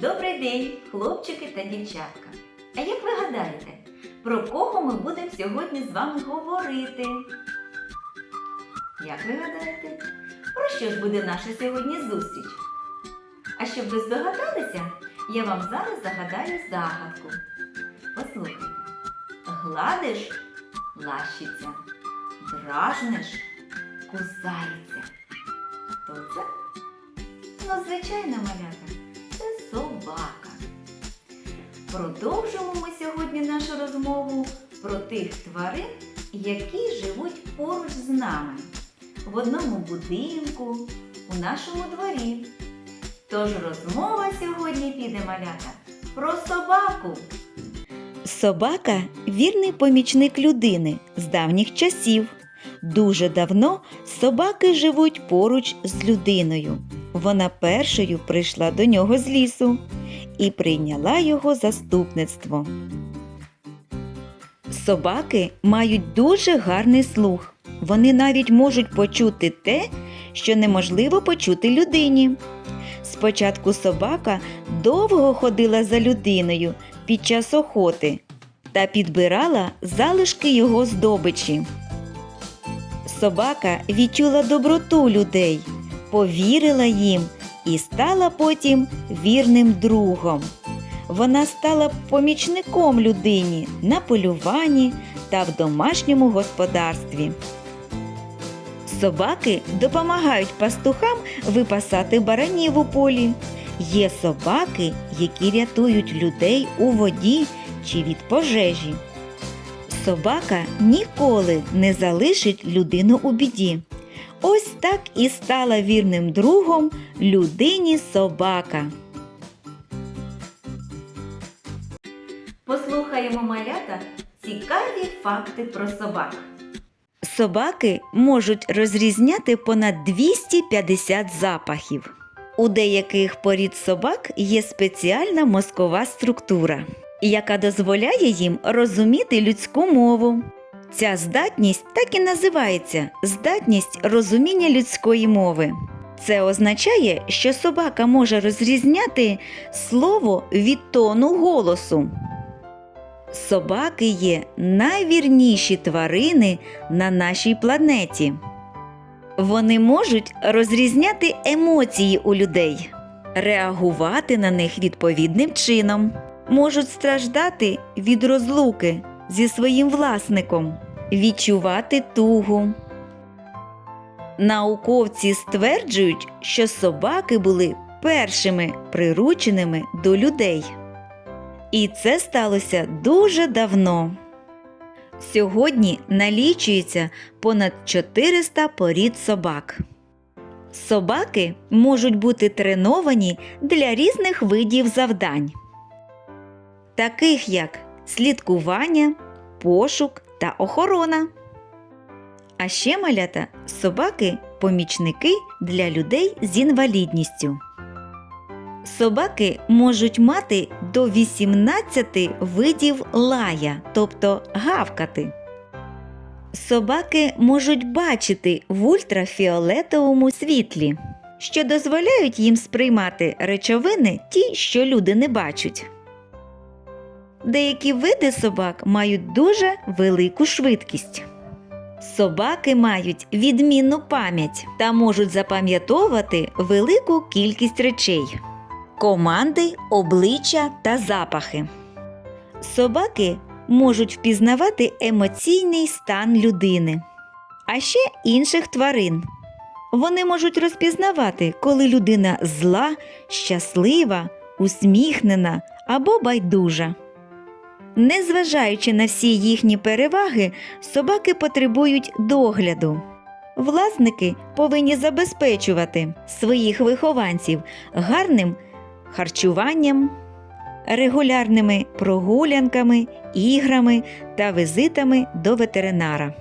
Добрий день, хлопчики та дівчатка. А як ви гадаєте, про кого ми будемо сьогодні з вами говорити? Як ви гадаєте, про що ж буде наша сьогодні зустріч? А щоб ви здогадалися, я вам зараз загадаю загадку. Послухайте. Гладиш лащиться, дражниш кусається. Хто це? Ну, звичайно, малята, собака. Продовжимо ми сьогодні нашу розмову про тих тварин, які живуть поруч з нами в одному будинку, у нашому дворі. Тож розмова сьогодні піде малята про собаку. Собака вірний помічник людини з давніх часів. Дуже давно собаки живуть поруч з людиною. Вона першою прийшла до нього з лісу і прийняла його заступництво. Собаки мають дуже гарний слух. Вони навіть можуть почути те, що неможливо почути людині. Спочатку собака довго ходила за людиною під час охоти та підбирала залишки його здобичі. Собака відчула доброту людей, повірила їм і стала потім вірним другом. Вона стала помічником людині на полюванні та в домашньому господарстві. Собаки допомагають пастухам випасати баранів у полі. Є собаки, які рятують людей у воді чи від пожежі. Собака ніколи не залишить людину у біді. Ось так і стала вірним другом людині собака. Послухаємо малята цікаві факти про собак. Собаки можуть розрізняти понад 250 запахів. У деяких порід собак є спеціальна мозкова структура, яка дозволяє їм розуміти людську мову. Ця здатність так і називається здатність розуміння людської мови. Це означає, що собака може розрізняти слово від тону голосу. Собаки є найвірніші тварини на нашій планеті. Вони можуть розрізняти емоції у людей, реагувати на них відповідним чином, можуть страждати від розлуки зі своїм власником, відчувати тугу. Науковці стверджують, що собаки були першими прирученими до людей. І це сталося дуже давно. Сьогодні налічується понад 400 порід собак. Собаки можуть бути треновані для різних видів завдань, таких як слідкування, пошук та охорона. А ще малята собаки помічники для людей з інвалідністю. Собаки можуть мати до 18 видів лая, тобто гавкати. Собаки можуть бачити в ультрафіолетовому світлі, що дозволяють їм сприймати речовини ті, що люди не бачать. Деякі види собак мають дуже велику швидкість. Собаки мають відмінну пам'ять та можуть запам'ятовувати велику кількість речей команди, обличчя та запахи. Собаки можуть впізнавати емоційний стан людини, а ще інших тварин. Вони можуть розпізнавати, коли людина зла, щаслива, усміхнена або байдужа. Незважаючи на всі їхні переваги, собаки потребують догляду. Власники повинні забезпечувати своїх вихованців гарним харчуванням, регулярними прогулянками, іграми та візитами до ветеринара.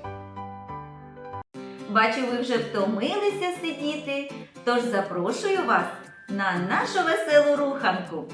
Бачу, ви вже втомилися сидіти, тож запрошую вас на нашу веселу руханку.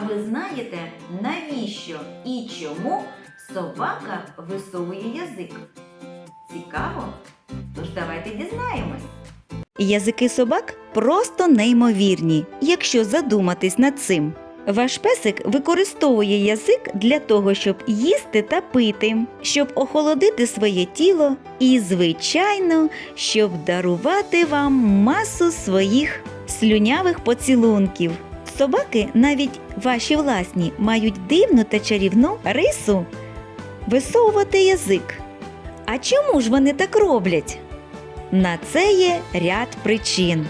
Знайдете, навіщо і чому собака висовує язик? Цікаво? Тож давайте дізнаємось. Язики собак просто неймовірні, якщо задуматись над цим. Ваш песик використовує язик для того, щоб їсти та пити, щоб охолодити своє тіло і, звичайно, щоб дарувати вам масу своїх слюнявих поцілунків. Собаки, навіть ваші власні, мають дивну та чарівну рису висовувати язик. А чому ж вони так роблять? На це є ряд причин.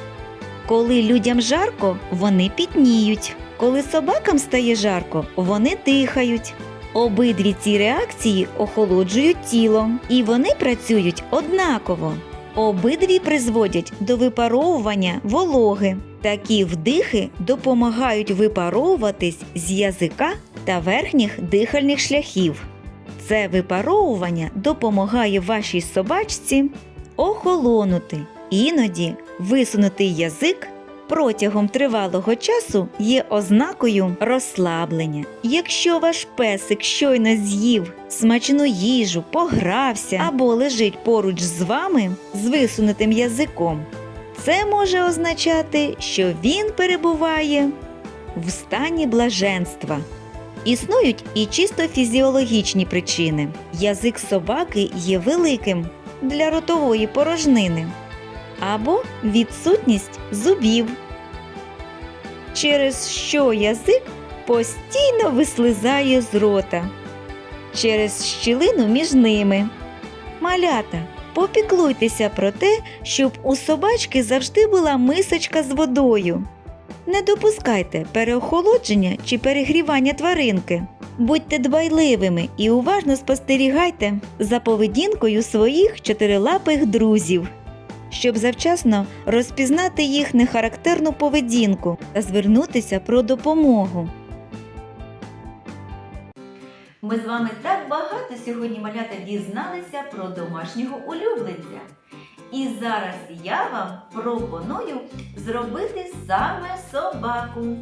Коли людям жарко, вони пітніють. Коли собакам стає жарко, вони дихають. Обидві ці реакції охолоджують тіло, і вони працюють однаково. Обидві призводять до випаровування вологи. Такі вдихи допомагають випаровуватись з язика та верхніх дихальних шляхів. Це випаровування допомагає вашій собачці охолонути. Іноді висунутий язик протягом тривалого часу є ознакою розслаблення. Якщо ваш песик щойно з'їв смачну їжу, погрався або лежить поруч з вами з висунутим язиком, це може означати, що він перебуває в стані блаженства. Існують і чисто фізіологічні причини. Язик собаки є великим для ротової порожнини або відсутність зубів, через що язик постійно вислизає з рота через щілину між ними. Малята, попіклуйтеся про те, щоб у собачки завжди була мисочка з водою. Не допускайте переохолодження чи перегрівання тваринки. Будьте дбайливими і уважно спостерігайте за поведінкою своїх чотирилапих друзів, щоб завчасно розпізнати їх нехарактерну поведінку та звернутися про допомогу. Ми з вами так багато сьогодні малята дізналися про домашнього улюбленця. І зараз я вам пропоную зробити саме собаку.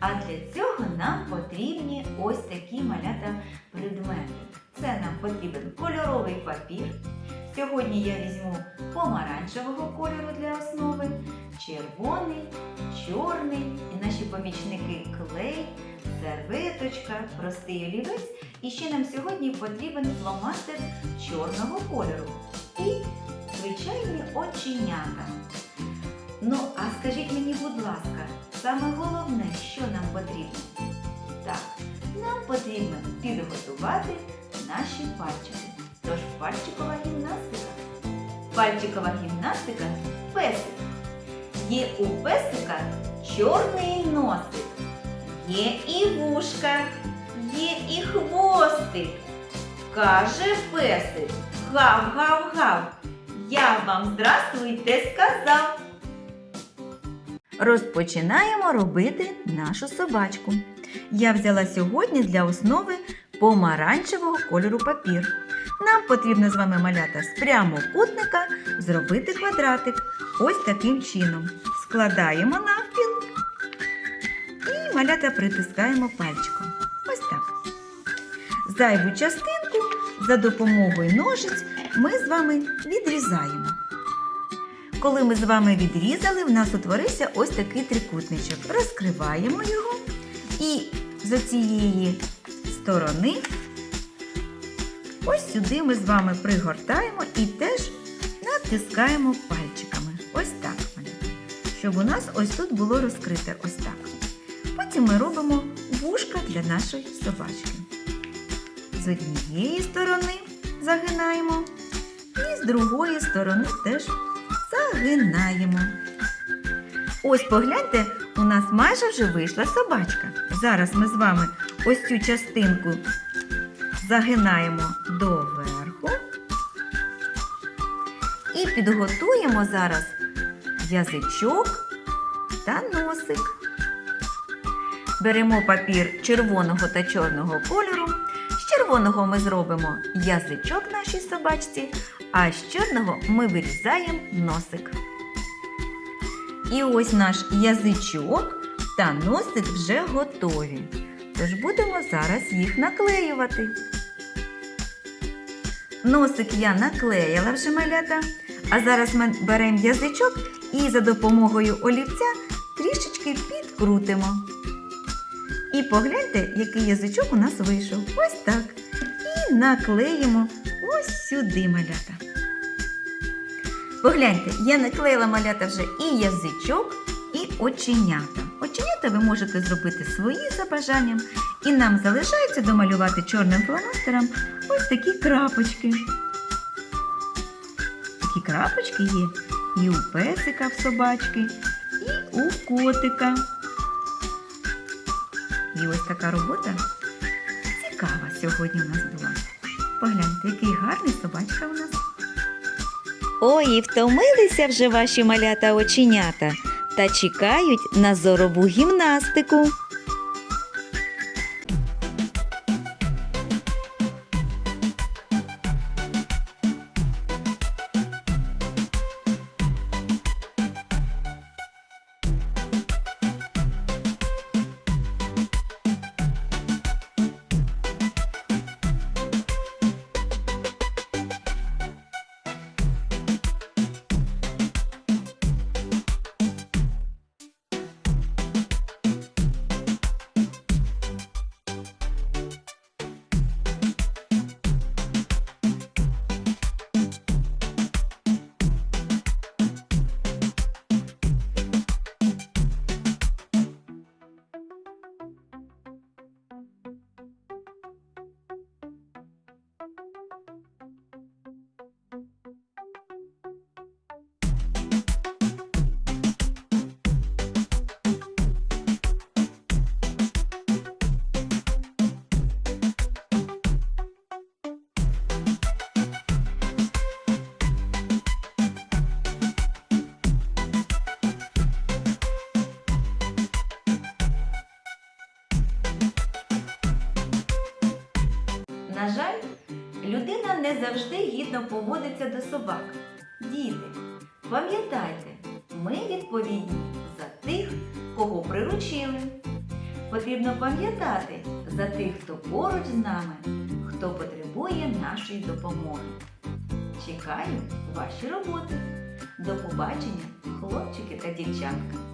А для цього нам потрібні ось такі малята предмети. Це нам потрібен кольоровий папір. Сьогодні я візьму помаранчевого кольору для основи, червоний, чорний і наші помічники клей, серветочка, простий олівець. І ще нам сьогодні потрібен фломастер чорного кольору і звичайні оченята. Ну, а скажіть мені, будь ласка, саме головне, що нам потрібно? Так, нам потрібно підготувати наші пальчики. Тож пальчикова гімнастика. Пальчикова гімнастика песик. Є у песика чорний носик, є і вушка, є і хвостик. Каже песик, гав-гав-гав, я вам здрастуйте сказав. Розпочинаємо робити нашу собачку. Я взяла сьогодні для основи помаранчевого кольору папір. Нам потрібно з вами малята з прямокутника зробити квадратик. Ось таким чином. Складаємо навпіл і малята притискаємо пальчиком. Зайву частинку за допомогою ножиць ми з вами відрізаємо. Коли ми з вами відрізали, в нас утворився ось такий трикутничок. Розкриваємо його і з цієї сторони ось сюди ми з вами пригортаємо і теж натискаємо пальчиками. Ось так, щоб у нас ось тут було розкрите ось так. Потім ми робимо вушка для нашої собачки. З однієї сторони загинаємо і з другої сторони теж загинаємо. Ось погляньте, у нас майже вже вийшла собачка. Зараз ми з вами ось цю частинку загинаємо до верху і підготуємо зараз язичок та носик. Беремо папір червоного та чорного кольору. З червоного ми зробимо язичок нашій собачці, а з чорного ми вирізаємо носик. І ось наш язичок та носик вже готові. Тож будемо зараз їх наклеювати. Носик я наклеїла вже малята, а зараз ми беремо язичок і за допомогою олівця трішечки підкрутимо. І погляньте, який язичок у нас вийшов. Ось так. І наклеїмо ось сюди малята. Погляньте, я наклеїла малята вже і язичок, і оченята. Оченята ви можете зробити свої за бажанням. І нам залишається домалювати чорним фломастером ось такі крапочки. Такі крапочки є і у песика в собачки, і у котика. І ось така робота цікава сьогодні у нас була. Погляньте, який гарний собачка у нас. Ой, і втомилися вже ваші малята оченята та чекають на зорову гімнастику. На жаль, людина не завжди гідно поводиться до собак. Діти, пам'ятайте, ми відповідні за тих, кого приручили. Потрібно пам'ятати за тих, хто поруч з нами, хто потребує нашої допомоги. Чекаю ваші роботи. До побачення, хлопчики та дівчатка!